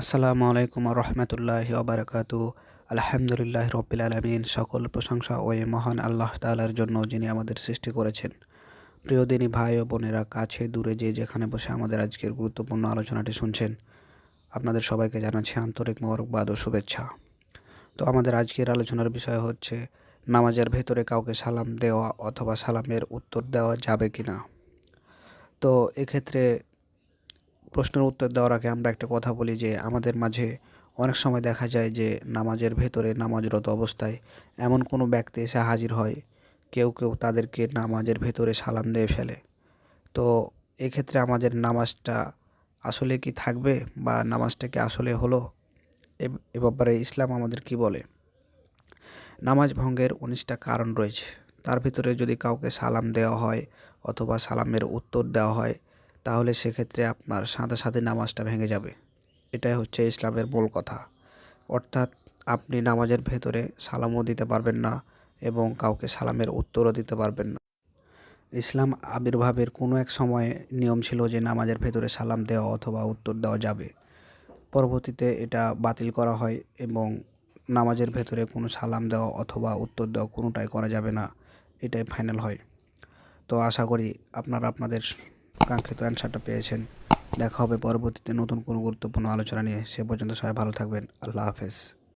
আসসালামু আলাইকুম রহমতুল্লাহ ওবরাকাতু আলহামদুলিল্লাহ রব্বিল আলমিন। সকল প্রশংসা ওই মহান আল্লাহ তালার জন্য যিনি আমাদের সৃষ্টি করেছেন। প্রিয় দিনী ভাই ও বোনেরা, কাছে দূরে যে যেখানে বসে আমাদের আজকের গুরুত্বপূর্ণ আলোচনাটি শুনছেন, আপনাদের সবাইকে জানাচ্ছি আন্তরিক মোবারকবাদ ও শুভেচ্ছা। তো আমাদের আজকের আলোচনার বিষয় হচ্ছে, নামাজের ভেতরে কাউকে সালাম দেওয়া অথবা সালামের উত্তর দেওয়া যাবে কি না তো এক্ষেত্রে প্রশ্নের উত্তর দেওয়ার আগে আমরা একটা কথা বলি যে আমাদের মাঝে অনেক সময় দেখা যায় যে নামাজের ভেতরে নামাজরত অবস্থায় এমন কোনো ব্যক্তি এসে হাজির হয়, কেউ কেউ তাদেরকে নামাজের ভেতরে সালাম দিয়ে ফেলে। তো এক্ষেত্রে আমাদের নামাজটা আসলে কি থাকবে বা নামাজটা কি আসলে হলো? এ ব্যাপারে ইসলাম আমাদের কি বলে? নামাজ ভঙ্গের উনিশটা কারণ রয়েছে। তার ভিতরে যদি কাউকে সালাম দেওয়া হয় অথবা সালামের উত্তর দেওয়া হয় তাহলে সেক্ষেত্রে আপনার সাথে সাথে নামাজটা ভেঙে যাবে। এটাই হচ্ছে ইসলামের মূল কথা। অর্থাৎ আপনি নামাজের ভেতরে সালামও দিতে পারবেন না এবং কাউকে সালামের উত্তরও দিতে পারবেন না। ইসলাম আবির্ভাবের কোনো এক সময়ে নিয়ম ছিল যে নামাজের ভেতরে সালাম দেওয়া অথবা উত্তর দেওয়া যাবে। পরবর্তীতে এটা বাতিল করা হয় এবং নামাজের ভেতরে কোনো সালাম দেওয়া অথবা উত্তর দেওয়া কোনোটাই করা যাবে না। এটাই ফাইনাল হয়। তো আশা করি আপনারা আপনাদের কাঙ্ক্ষিত অ্যান্সারটা পেয়েছেন। দেখা হবে পরবর্তীতে নতুন কোনো গুরুত্বপূর্ণ আলোচনা নিয়ে। সে পর্যন্ত সবাই ভালো থাকবেন। আল্লাহ হাফেজ।